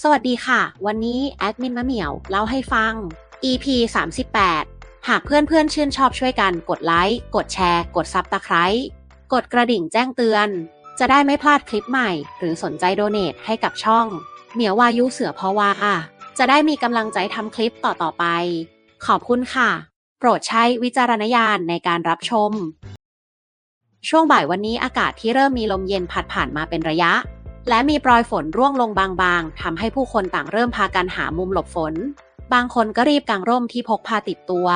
สวัสดีค่ะ วันนี้แอดมินมะเหมียวเล่าให้ฟัง EP 38 หากเพื่อนๆชื่นชอบช่วยกันกดไลค์ กดแชร์ กดซับตะไคร้กดกระดิ่งแจ้งเตือน จะได้ไม่พลาดคลิปใหม่ หรือสนใจโดเนทให้กับช่อง เหมียววายุเสือพอวาอะ จะได้มีกำลังใจทำคลิปต่อๆไป ขอบคุณค่ะ โปรดใช้วิจารณญาณในการรับชม ช่วงบ่ายวันนี้อากาศที่เริ่มมีลมเย็นพัดผ่านมาเป็นระยะ และมีปลอยฝนร่วงลงบางๆทำให้ผู้คนต่างเริ่มพากันหามุมหลบฝน บางคนก็รีบกางร่มที่พกพาติดตัว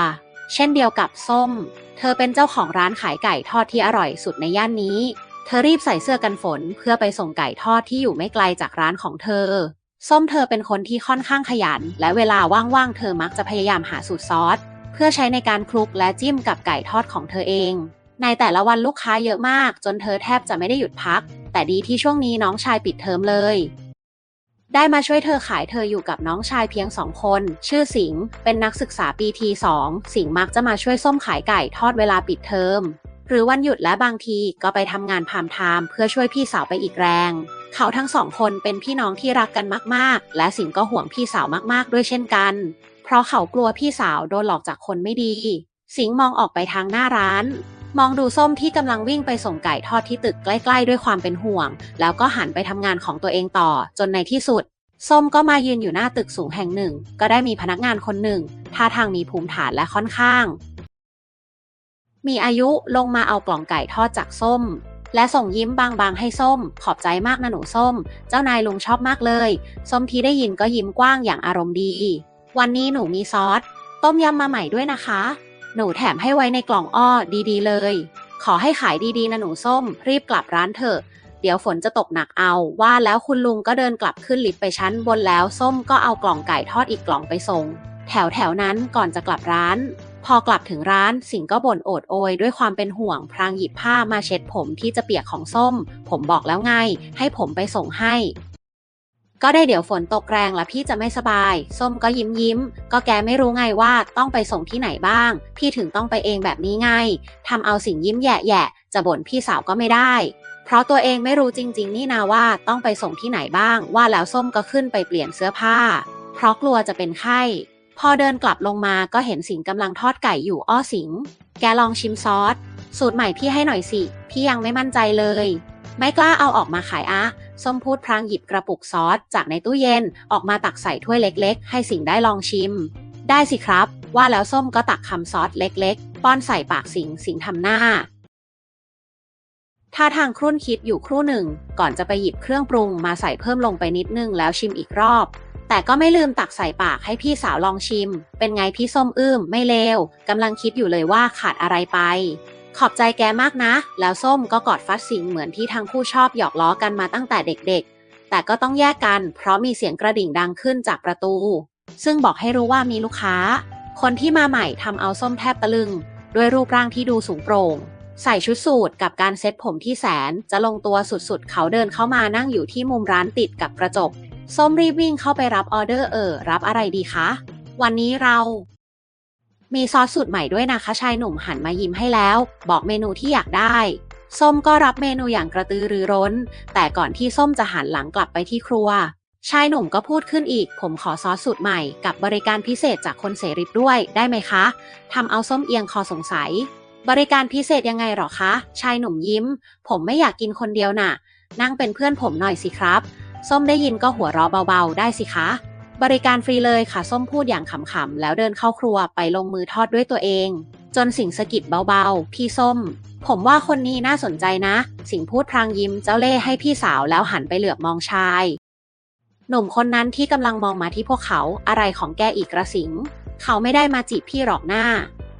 เช่นเดียวกับส้ม เธอเป็นเจ้าของร้านขายไก่ทอดที่อร่อยสุดในย่านนี้ เธอรีบใส่เสื้อกันฝนเพื่อไปส่งไก่ทอดที่อยู่ไม่ไกลจากร้านของเธอ ส้มเธอเป็นคนที่ค่อนข้างขยัน และเวลาว่างๆเธอมักจะพยายามหาสูตรซอสเพื่อใช้ในการคลุกและจิ้มกับไก่ทอดของเธอเอง ในแต่ละวันลูกค้าเยอะมาก จนเธอแทบจะไม่ได้หยุดพัก แต่ดีที่ช่วงนี้น้องชายปิดเทอมเลย ได้มาช่วยเธอขายเธออยู่กับน้องชายเพียงสองคน ชื่อสิงห์เป็นนักศึกษาปีทีสองสิงห์มักจะมาช่วยส้มขายไก่ทอดเวลาปิดเทอมหรือวันหยุดและบางทีก็ไปทำงานพามไทม์เพื่อช่วยพี่สาวไปอีกแรง เขาทั้งสองคนเป็นพี่น้องที่รักกันมาก ๆ และสิงก็ห่วงพี่สาวมาก ๆ ด้วยเช่นกัน เพราะเขากลัวพี่สาวโดนหลอกจากคนไม่ดี สิงมองออกไปทางหน้าร้าน มองดูส้มที่กำลังวิ่งไปส่งไก่ทอดที่ตึกใกล้ๆ ด้วยความเป็นห่วง แล้วก็หันไปทำงานของตัวเองต่อ จนในที่สุด ส้มก็มายืนอยู่หน้าตึกสูงแห่งหนึ่ง ก็ได้มีพนักงานคนหนึ่งท่าทางมีภูมิฐานและค่อนข้าง มีอายุลงมาเอากล่องไก่ทอดจากส้ม และส่งยิ้มบางๆให้ส้ม ขอบใจมากนะหนูส้ม เจ้านายลุงชอบมากเลย ส้มที่ได้ยินก็ยิ้มกว้างอย่างอารมณ์ดี วันนี้หนูมีซอส ต้มยำมาใหม่ด้วยนะคะ หนูแถมให้ไว้ในกล่องอ้อดีๆ เลย ขอให้ขายดีๆนะหนูส้ม รีบกลับร้านเถอะ เดี๋ยวฝนจะตกหนักเอา ว่าแล้วคุณลุงก็เดินกลับขึ้นลิฟต์ไปชั้นบนแล้วส้มก็เอากล่องไก่ทอดอีกกล่องไปส่ง แถวแถวๆนั้นก่อนจะกลับร้าน พอกลับถึงร้านสิงก็บ่นโอดโอย ด้วยความเป็นห่วงพรางหยิบผ้ามาเช็ดผมที่จะเปียกของส้ม ผมบอกแล้วไง ให้ผมไปส่งให้ ก็ได้เดี๋ยวฝนตกแรงแล้วพี่จะไม่สบาย ส้มก็ยิ้มยิ้ม ก็แกไม่รู้ไงว่าต้องไปส่งที่ไหนบ้าง พี่ถึงต้องไปเองแบบนี้ไงทำเอาสิงยิ้มแย่ๆจะบ่นพี่สาวก็ไม่ได้ เพราะตัวเองไม่รู้จริง ๆ นี่นาว่าต้องไปส่งที่ไหนบ้าง ว่าแล้วส้มก็ขึ้นไปเปลี่ยนเสื้อผ้า เพราะกลัวจะเป็นไข้ พอเดินกลับลงมาก็เห็นสิงกำลังทอดไก่อยู่อ้อสิง แกลองชิมซอสสูตรใหม่พี่ให้หน่อยสิ พี่ยังไม่มั่นใจเลย ไม่กล้าเอาออกมาขายอะ ส้มพูดพลางหยิบกระปุกซอส จากในตู้เย็นออกมาตักใส่ถ้วยเล็ก ๆ ให้สิงได้ลองชิม ได้สิครับ ว่าแล้วส้มก็ตักคำซอสเล็ก ๆ ป้อนใส่ปากสิงสิงทำหน้าท่าทางครุ่นคิดอยู่ครู่หนึ่ง ก่อนจะไปหยิบเครื่องปรุงมาใส่เพิ่มลงไปนิดนึงแล้วชิมอีกรอบ แต่ก็ไม่ลืมตักใส่ปากให้พี่สาวลองชิม เป็นไงพี่ส้มอื้มไม่เลวกำลังคิดอยู่เลยว่าขาดอะไรไป ขอบใจแกมากนะ แล้วส้มก็กอดฟัดสิงเหมือนที่ทั้งคู่ชอบหยอกล้อกันมาตั้งแต่เด็กๆ แต่ก็ต้องแยกกันเพราะมีเสียงกระดิ่งดังขึ้นจากประตู ซึ่งบอกให้รู้ว่ามีลูกค้า คนที่มาใหม่ทำเอาส้มแทบตะลึง ด้วยรูปร่างที่ดูสูงโปร่ง ใส่ชุดสูทกับการเซ็ตผมที่แสนจะลงตัวสุดๆ เขาเดินเข้ามานั่งอยู่ที่มุมร้านติดกับกระจก ส้มรีบวิ่งเข้าไปรับออเดอร์เออรับอะไรดีคะ วันนี้เรา มีซอสสูตรใหม่ด้วยนะคะชายหนุ่มหันมายิ้มให้แล้ว บอกเมนูที่อยากได้ ส้มก็รับเมนูอย่างกระตือรือร้น แต่ก่อนที่ส้มจะหันหลังกลับไปที่ครัว ชายหนุ่มก็พูดขึ้นอีก ผมขอซอสสูตรใหม่ กับบริการพิเศษจากคนเสริบด้วยได้ไหมคะทำเอาส้มเอียงคอสงสัย บริการพิเศษยังไงหรอคะ ชายหนุ่มยิ้ม ผมไม่อยากกินคนเดียวน่ะ นั่งเป็นเพื่อนผมหน่อยสิครับ ส้มได้ยินก็หัวเราะเบาๆ ได้สิคะ บริการฟรีเลยค่ะส้มพูดอย่างขำๆแล้วเดินเข้าครัวไปลงมือทอดด้วยตัวเอง จนสิงสะกิดเบาๆ พี่ส้ม ผมว่าคนนี้น่าสนใจนะ สิงพูดพลางยิ้มเจ้าเล่ห์ให้พี่สาวแล้วหันไปเหลือบมองชาย หนุ่มคนนั้นที่กำลังมองมาที่พวกเขาอะไรของแกอีกกระสิง เขาไม่ได้มาจีบพี่หรอกหน้า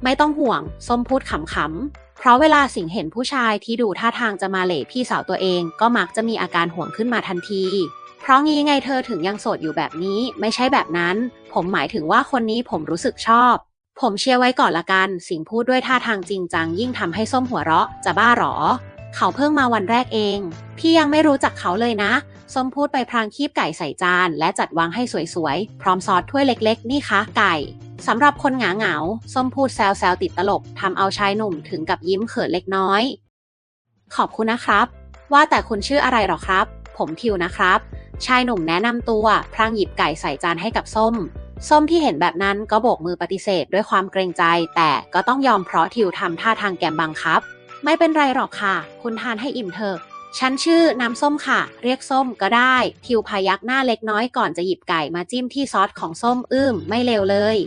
ไม่ต้องห่วง ส้มพูดขำๆเพราะเวลาสิงเห็นผู้ชายที่ดูท่าทางจะมาเหล่พี่สาวตัวเอง ก็มักจะมีอาการห่วงขึ้นมาทันที ราะงี้ไงเธอถึงยังโสดอยู่แบบนี้ไม่ใช่แบบนั้น ผมหมายถึงว่าคนนี้ผมรู้สึกชอบ ผมเชียร์ไว้ก่อนละกัน สิงพูดด้วยท่าทางจริงจังยิ่งทำให้ส้มหัวเราะ จะบ้าหรอ เขาเพิ่งมาวันแรกเอง พี่ยังไม่รู้จักเขาเลยนะ ส้มพูดไปพรางคีบไก่ใส่จาน และจัดวางให้สวยๆ พร้อมซอสถ้วยเล็กๆ นี่คะ ไก่สำหรับคนหงาเหงาส้มพูดแซวๆติดตลกทำเอาชายหนุ่มถึงกับยิ้มเขินเล็กน้อย ขอบคุณนะครับ ว่าแต่คุณชื่ออะไรหรอครับ ผมทิวนะครับ ชายหนุ่มแนะนำตัวพรางหยิบไก่ใส่จานให้กับส้ม ส้มที่เห็นแบบนั้นก็โบกมือปฏิเสธด้วยความเกรงใจ แต่ก็ต้องยอมเพราะทิวทำท่าทางแกมบังคับ ไม่เป็นไรหรอกค่ะ คุณทานให้อิ่มเถอะฉันชื่อน้ำส้มค่ะ เรียกส้มก็ได้ ทิวพยักหน้าเล็กน้อยก่อนจะหยิบไก่มาจิ้มที่ซอสของส้มอื้มไม่เลวเลย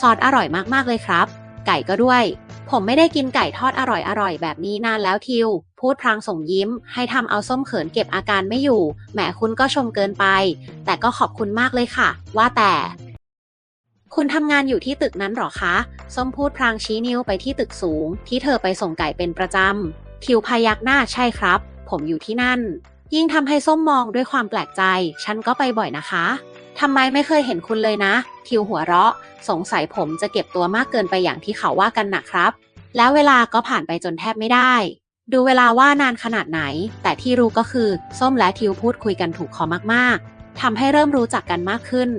ซอสอร่อยมากๆเลยครับ ไก่ก็ด้วย ผมไม่ได้กินไก่ทอดอร่อยๆแบบนี้นานแล้วทิว พูดพลางส่งยิ้ม ให้ทำเอาส้มเขินเก็บอาการไม่อยู่ แหมคุณก็ชมเกินไป แต่ก็ขอบคุณมากเลยค่ะ ว่าแต่ คุณทำงานอยู่ที่ตึกนั้นหรอคะ ส้มพูดพลางชี้นิ้วไปที่ตึกสูง ที่เธอไปส่งไก่เป็นประจำ ทิวพยักหน้าใช่ครับ ผมอยู่ที่นั่น ยิ่งทำให้ส้มมองด้วยความแปลกใจ ฉันก็ไปบ่อยนะคะทำไมไม่เคยเห็นคุณเลยนะ ทิวหัวเราะ สงสัยผมจะเก็บตัวมากเกินไปอย่างที่เขาว่ากันนะครับ แล้วเวลาก็ผ่านไปจนแทบไม่ได้ ดูเวลาว่านานขนาดไหน แต่ที่รู้ก็คือ ส้มและทิวพูดคุยกันถูกคอมากๆทำให้เริ่มรู้จักกันมากขึ้น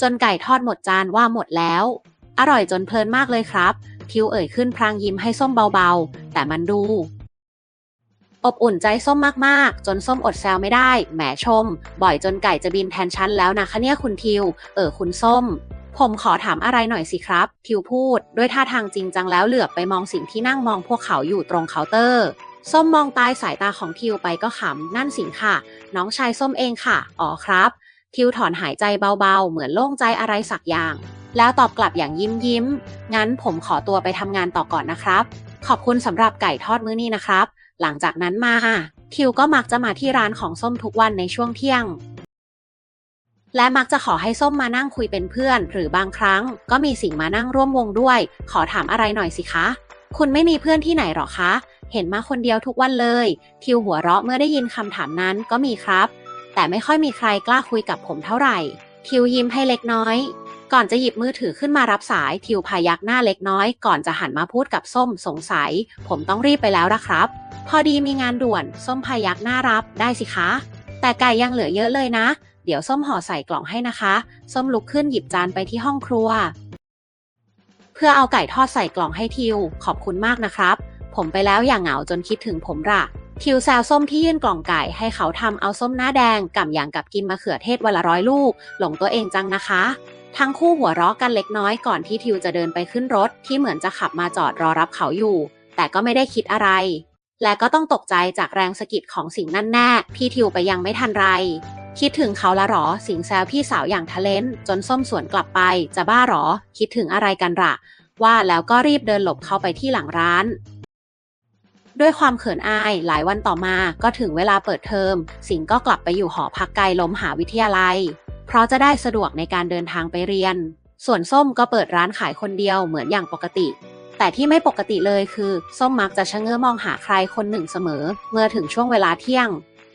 จนไก่ทอดหมดจานว่าหมดแล้ว อร่อยจนเพลินมากเลยครับ ทิวเอ่ยขึ้นพลางยิ้มให้ส้มเบาๆ แต่มันดู อบอุ่นใจส้มมากๆ จนส้มอดแซวไม่ได้ แหมชม บ่อยจนไก่จะบินแทนฉันแล้วนะคะเนี่ยคุณทิว เออคุณส้มผมขอถามอะไรหน่อยสิครับ ทิวพูด ด้วยท่าทางจริงจังแล้วเหลือบไปมองสิ่งที่นั่งมองพวกเขาอยู่ตรงเคาน์เตอร์ ส้มมองตายสายตาของทิวไปก็ขำนั่นสิงค่ะ น้องชายส้มเองค่ะ อ๋อครับ ทิวถอนหายใจเบาๆ เหมือนโล่งใจอะไรสักอย่าง แล้วตอบกลับอย่างยิ้มยิ้ม งั้นผมขอตัวไปทำงานต่อก่อนนะครับ ขอบคุณสำหรับไก่ทอดมื้อนี้นะครับ หลังจากนั้นมาทิวก็มักจะมาที่ร้านของส้มทุกวันในช่วงเที่ยง และมักจะขอให้ส้มมานั่งคุยเป็นเพื่อน หรือบางครั้ง ก็มีสิ่งมานั่งร่วมวงด้วย ขอถามอะไรหน่อยสิคะ คุณไม่มีเพื่อนที่ไหนหรอคะ เห็นมาคนเดียวทุกวันเลย ทิวหัวเราะเมื่อได้ยินคำถามนั้นก็มีครับ แต่ไม่ค่อยมีใครกล้าคุยกับผมเท่าไหร่ ทิวยิ้มให้เล็กน้อย ก่อนจะหยิบมือถือขึ้นมารับสาย ทิวพายักหน้าเล็กน้อย ก่อนจะหันมาพูดกับส้มสงสัย ผมต้องรีบไปแล้วนะครับ พอดีมีงานด่วน ส้มพายักหน้ารับได้สิคะ แต่ไก่ยังเหลือเยอะเลยนะ เดี๋ยวส้มห่อใส่กล่องให้นะคะ ส้มลุกขึ้นหยิบจานไปที่ห้องครัว เพื่อเอาไก่ทอดใส่กล่องให้ทิว ขอบคุณมากนะครับ ผมไปแล้วอย่างเหงาจนคิดถึงผมละทิวแซวส้มที่ยื่นกล่องไก่ให้เขาทำเอาส้มหน้าแดงกับอย่างกับกินมะเขือเทศวันละร้อยลูก หลงตัวเองจังนะคะ ทั้งคู่หัวเราะกันเล็กน้อยก่อนที่ทิวจะเดินไปขึ้นรถที่เหมือนจะขับมาจอดรอรับเขาอยู่ แต่ก็ไม่ได้คิดอะไร และก็ต้องตกใจจากแรงสะกิดของสิ่งนั่นแน่พี่ทิวไปยังไม่ทันไร คิดถึงเขาละหรอ สิงแซวพี่สาวอย่างทะเลนจนส้มสวนกลับไปจะบ้าหรอ คิดถึงอะไรกันละว่าแล้วก็รีบเดินหลบเข้าไปที่หลังร้าน ด้วยความเขินอายหลายวันต่อมาก็ถึงเวลาเปิดเทอม สิงก็กลับไปอยู่หอพักไกลลมหาวิทยาลัย เพราะจะได้สะดวกในการเดินทางไปเรียน ส่วนส้มก็เปิดร้านขายคนเดียวเหมือนอย่างปกติ แต่ที่ไม่ปกติเลยคือ ส้มมักจะชะเง้อมองหาใครคนหนึ่งเสมอ เมื่อถึงช่วงเวลาเที่ยง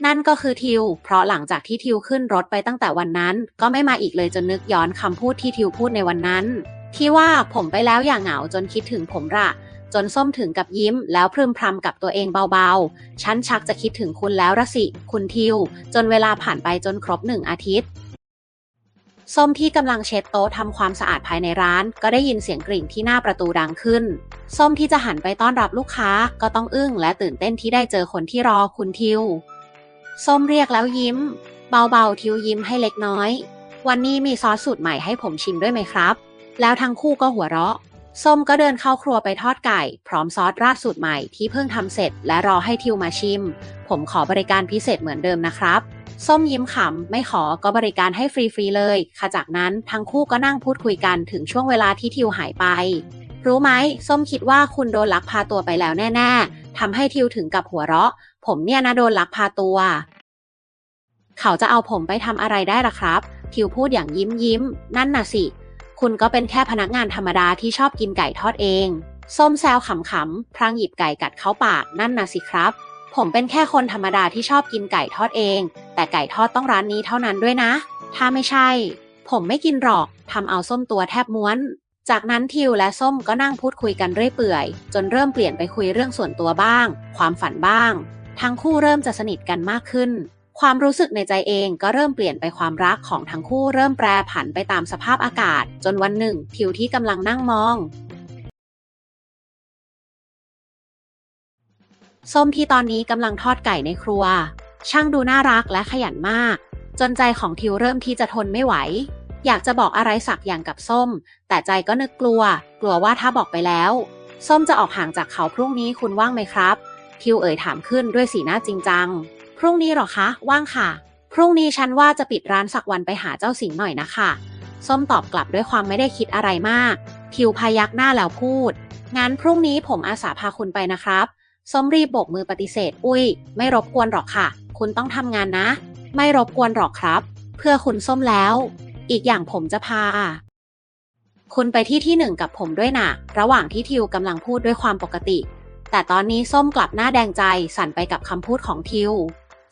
นั่นก็คือทิว เพราะหลังจากที่ทิวขึ้นรถไปตั้งแต่วันนั้น ก็ไม่มาอีกเลยจนนึกย้อนคำพูดที่ทิวพูดในวันนั้น ที่ว่าผมไปแล้วอย่างเหงาจนคิดถึงผมละ จนส้มถึงกับยิ้ม แล้วพึมพรำกับตัวเองเบาๆ ฉันชักจะคิดถึงคุณแล้วละสิ คุณทิว จนเวลาผ่านไปจนครบหนึ่งอาทิตย์ ส้มที่กำลังเช็ดโต๊ะทำความสะอาดภายในร้าน ก็ได้ยินเสียงกริ่งที่หน้าประตูดังขึ้น ส้มที่จะหันไปต้อนรับลูกค้าก็ต้องอึ้งและตื่นเต้นที่ได้เจอคนที่รอคุณทิว ส้มเรียกแล้วยิ้ม เบาๆทิวยิ้มให้เล็กน้อย วันนี้มีซอสสูตรใหม่ให้ผมชิมด้วยไหมครับ แล้วทั้งคู่ก็หัวเราะ ส้มก็เดินเข้าครัวไปทอดไก่ พร้อมซอสราดสูตรใหม่ที่เพิ่งทำเสร็จและรอให้ทิวมาชิม ผมขอบริการพิเศษเหมือนเดิมนะครับ ส้มยิ้มขำ ไม่ขอก็บริการให้ฟรีๆเลยค่ะจากนั้นทั้งคู่ก็นั่งพูดคุยกันถึงช่วงเวลาที่ทิวหายไป รู้ไหม ส้มคิดว่าคุณโดนลักพาตัวไปแล้วแน่ๆทำให้ทิวถึงกับหัวเราะ ผมเนี่ยนะโดนลักพาตัว เขาจะเอาผมไปทำอะไรได้ล่ะครับ ทิวพูดอย่างยิ้มยิ้มนั่นน่ะสิ คุณก็เป็นแค่พนักงานธรรมดาที่ชอบกินไก่ทอดเอง ส้มแซวขำๆพรางหยิบไก่กัดเข้าปากนั่นนะสิครับ ผมเป็นแค่คนธรรมดาที่ชอบกินไก่ทอดเอง แต่ไก่ทอดต้องร้านนี้เท่านั้นด้วยนะ ถ้าไม่ใช่ ผมไม่กินหรอกทำเอาส้มตัวแทบม้วน จากนั้นทิวและส้มก็นั่งพูดคุยกันเรื่อยเปื่อย จนเริ่มเปลี่ยนไปคุยเรื่องส่วนตัวบ้าง ความฝันบ้าง ทั้งคู่เริ่มจะสนิทกันมากขึ้น ความรู้สึกในใจเองก็เริ่มเปลี่ยนไปความรักของทั้งคู่เริ่มแปรผันไปตามสภาพอากาศ จนวันหนึ่ง ทิวที่กำลังนั่งมอง ส้มที่ตอนนี้กำลังทอดไก่ในครัว ช่างดูน่ารักและขยันมาก จนใจของทิวเริ่มที่จะทนไม่ไหว อยากจะบอกอะไรสักอย่างกับส้ม แต่ใจก็นึกกลัว กลัวว่าถ้าบอกไปแล้ว ส้มจะออกห่างจากเขาพรุ่งนี้คุณว่างไหมครับ ทิวเอ่ยถามขึ้นด้วยสีหน้าจริงจัง พรุ่งนี้หรอคะ ว่างค่ะ พรุ่งนี้ฉันว่าจะปิดร้านสักวันไปหาเจ้าสิงหน่อยนะคะ ส้มตอบกลับด้วยความไม่ได้คิดอะไรมาก ทิวพยักหน้าแล้วพูด งั้นพรุ่งนี้ผมอาสาพาคุณไปนะครับ ส้มรีบโบกมือปฏิเสธ อุ้ย ไม่รบกวนหรอกค่ะ คุณต้องทำงานนะ ไม่รบกวนหรอกครับ เพื่อคุณส้มแล้ว อีกอย่างผมจะพาคุณไปที่ที่หนึ่งกับผมด้วยนะระหว่างที่ทิวกำลังพูดด้วยความปกติ แต่ตอนนี้ส้มกลับหน้าแดงใจสั่นไปกับคำพูดของทิว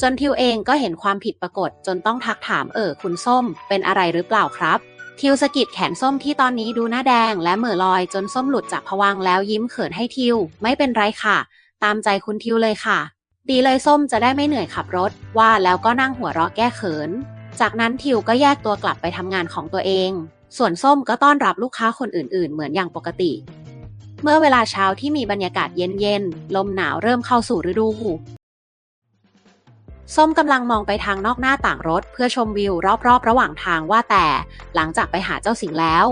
จนทิวเองก็เห็นความผิดปรากฏจนต้องทักถามเออคุณส้ม เป็นอะไรหรือเปล่าครับ ทิวสะกิดแขนส้มที่ตอนนี้ดูหน้าแดงและเหม่อลอยจนส้มหลุดจากผวังแล้วยิ้มเขินให้ทิว ไม่เป็นไรค่ะ ตามใจคุณทิวเลยค่ะ ดีเลยส้มจะได้ไม่เหนื่อยขับรถ ว่าแล้วก็นั่งหัวเราะแก้เขิน จากนั้นทิวก็แยกตัวกลับไปทำงานของตัวเอง ส่วนส้มก็ต้อนรับลูกค้าคนอื่น ๆ เหมือนอย่างปกติเมื่อเวลาเช้าที่มีบรรยากาศเย็นๆ ลมหนาวเริ่มเข้าสู่ฤดู ส้มกำลังมองไปทางนอกหน้าต่างรถ เพื่อชมวิวรอบๆ ระหว่างทางว่าแต่ หลังจากไปหาเจ้าสิงแล้ว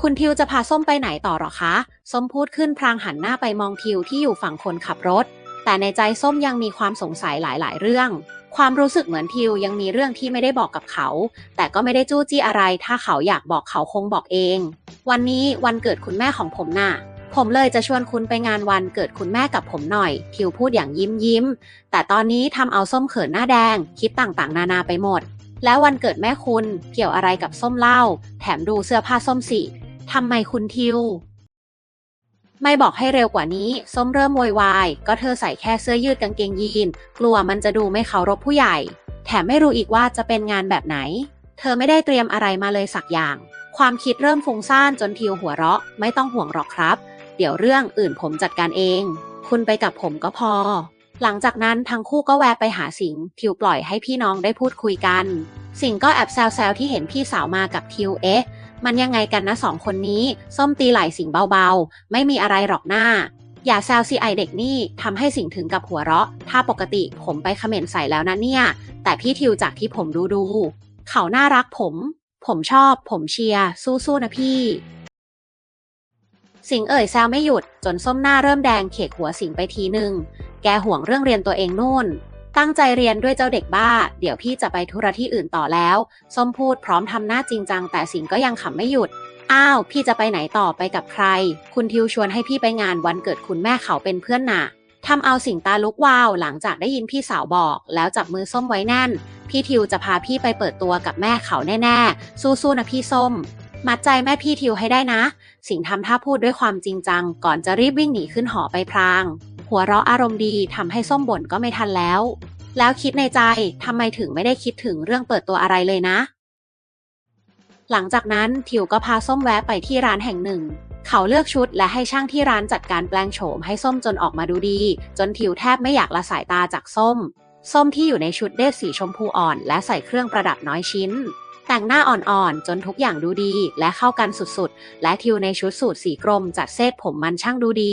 คุณทิวจะพาส้มไปไหนต่อหรอคะ ส้มพูดขึ้นพลางหันหน้าไปมองทิวที่อยู่ฝั่งคนขับรถ แต่ในใจส้มยังมีความสงสัยหลายๆ เรื่อง ความรู้สึกเหมือนทิวยังมีเรื่องที่ไม่ได้บอกกับเขา แต่ก็ไม่ได้จู้จี้อะไร ถ้าเขาอยากบอกเขาคงบอกเอง วันนี้วันเกิดคุณแม่ของผมน่ะ ผมเลยจะชวนคุณไปงานวันเกิดคุณแม่กับผมหน่อย ทิวพูดอย่างยิ้มยิ้ม แต่ตอนนี้ทำเอาส้มเขินหน้าแดง คิดต่างๆ นานาไปหมด แล้ววันเกิดแม่คุณเกี่ยวอะไรกับส้มเล่า แถมดูเสื้อผ้าส้มสิทำไมคุณทิว ไม่บอกให้เร็วกว่านี้ ส้มเริ่มโวยวาย ก็เธอใส่แค่เสื้อยืดกางเกงยีน กลัวมันจะดูไม่เคารพผู้ใหญ่ แถมไม่รู้อีกว่าจะเป็นงานแบบไหน เธอไม่ได้เตรียมอะไรมาเลยสักอย่าง ความคิดเริ่มฟุ้งซ่านจนทิวหัวเราะ ไม่ต้องห่วงหรอกครับ เดี๋ยวเรื่องอื่นผมจัดการเอง คุณไปกับผมก็พอ หลังจากนั้นทั้งคู่ก็แวะไปหาสิงห์ทิวปล่อยให้พี่น้องได้พูดคุยกัน สิงห์ก็แอบแซวๆที่เห็นพี่สาวมากับทิวเอ๊ะ มันยังไงกันนะสองคนนี้ ส้มตีไหล่สิงห์เบาๆ ไม่มีอะไรหรอกหน้า อย่าแซวซีไอเด็กนี่ทำให้สิงห์ถึงกับหัวเราะ ถ้าปกติผมไปเขม่นใส่แล้วนะเนี่ย แต่พี่ทิวจากที่ผมดูดูๆเขาน่ารักผม ผมชอบ ผมเชียร์สู้ๆนะพี่ สิงเอ่ยแซวไม่หยุดจนส้มหน้าเริ่มแดงเขกหัวสิงไปทีหนึ่งแกห่วงเรื่องเรียนตัวเองนู่น ตั้งใจเรียนด้วยเจ้าเด็กบ้า เดี๋ยวพี่จะไปธุระที่อื่นต่อแล้ว ส้มพูดพร้อมทำหน้าจริงจังแต่สิงก็ยังขำไม่หยุด อ้าว พี่จะไปไหนต่อไปกับใคร คุณทิวชวนให้พี่ไปงานวันเกิดคุณแม่เขาเป็นเพื่อนน่ะทำเอาสิงตาลุกวาวหลังจากได้ยินพี่สาวบอก แล้วจับมือส้มไว้แน่น พี่ทิวจะพาพี่ไปเปิดตัวกับแม่เขาแน่ๆ สู้ๆนะพี่ส้ม มัดใจแม่พี่ทิวให้ได้นะ สิงห์ทำท่าพูดด้วยความจริงจัง ก่อนจะรีบวิ่งหนีขึ้นหอไปพราง หัวเราะอารมณ์ดีทำให้ส้มบ่นก็ไม่ทันแล้ว แล้วคิดในใจทำไมถึงไม่ได้คิดถึงเรื่องเปิดตัวอะไรเลยนะ หลังจากนั้นทิวก็พาส้มแวะไปที่ร้านแห่งหนึ่ง เขาเลือกชุดและให้ช่างที่ร้านจัดการแปลงโฉมให้ส้มจนออกมาดูดี จนทิวแทบไม่อยากละสายตาจากส้ม ส้มที่อยู่ในชุดเดรสสีชมพูอ่อน และใส่เครื่องประดับน้อยชิ้น แต่งหน้าอ่อนๆ จนทุกอย่างดูดีและเข้ากันสุดๆ และทิวในชุดสูทสีกรมจัดเซตผมมันช่างดูดี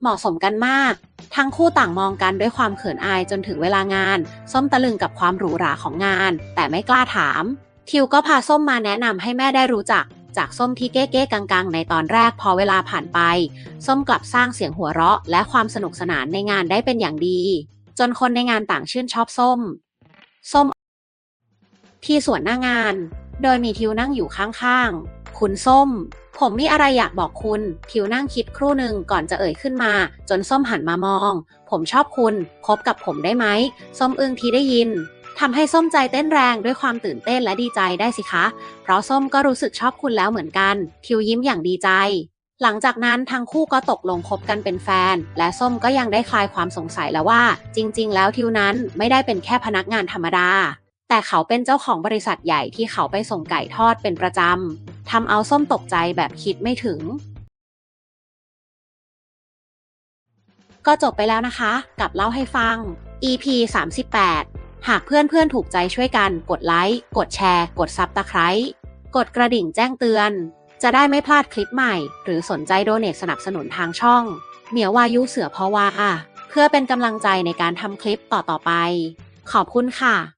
เหมาะสมกันมาก ทั้งคู่ต่างมองกันด้วยความเขินอายจนถึงเวลางาน ส้มตะลึงกับความหรูหราของงาน แต่ไม่กล้าถาม ทิวก็พาส้มมาแนะนำให้แม่ได้รู้จัก จากส้มที่เก้ๆกังๆ ในตอนแรกพอเวลาผ่านไป ส้มกลับสร้างเสียงหัวเราะ และความสนุกสนานในงานได้เป็นอย่างดี จนคนในงานต่างชื่นชอบส้ม ส้ม ที่สวนหน้างาน โดยมีทิวนั่งอยู่ข้างๆ คุณส้ม ผมมีอะไรอยากบอกคุณ ทิวนั่งคิดครู่หนึ่งก่อนจะเอ่ยขึ้นมา จนส้มหันมามอง ผมชอบคุณ คบกับผมได้ไหม ส้มอึ้งทีได้ยินทำให้ส้มใจเต้นแรงด้วยความตื่นเต้นและดีใจได้สิคะ เพราะส้มก็รู้สึกชอบคุณแล้วเหมือนกัน ทิวยิ้มอย่างดีใจ หลังจากนั้นทั้งคู่ก็ตกลงคบกันเป็นแฟน และส้มก็ยังได้คลายความสงสัยแล้วว่า จริง ๆ แล้วทิวนั้นไม่ได้เป็นแค่พนักงานธรรมดา แต่เขาเป็นเจ้าของบริษัทใหญ่ที่เขาไปส่งไก่ทอดเป็นประจำ ทำเอาส้มตกใจแบบคิดไม่ถึง ก็จบไปแล้วนะคะ กับเล่าให้ฟัง EP 38 หากเพื่อนเพื่อนๆถูกใจช่วยกันกดไลค์ กดแชร์ กดซับตะไคร้กดกระดิ่งแจ้งเตือน จะได้ไม่พลาดคลิปใหม่ หรือสนใจโดเนทสนับสนุนทางช่อง เหมียววายุเสือพราว่าเพื่อเป็นกำลังใจในการทำคลิปต่อๆไป ขอบคุณค่ะ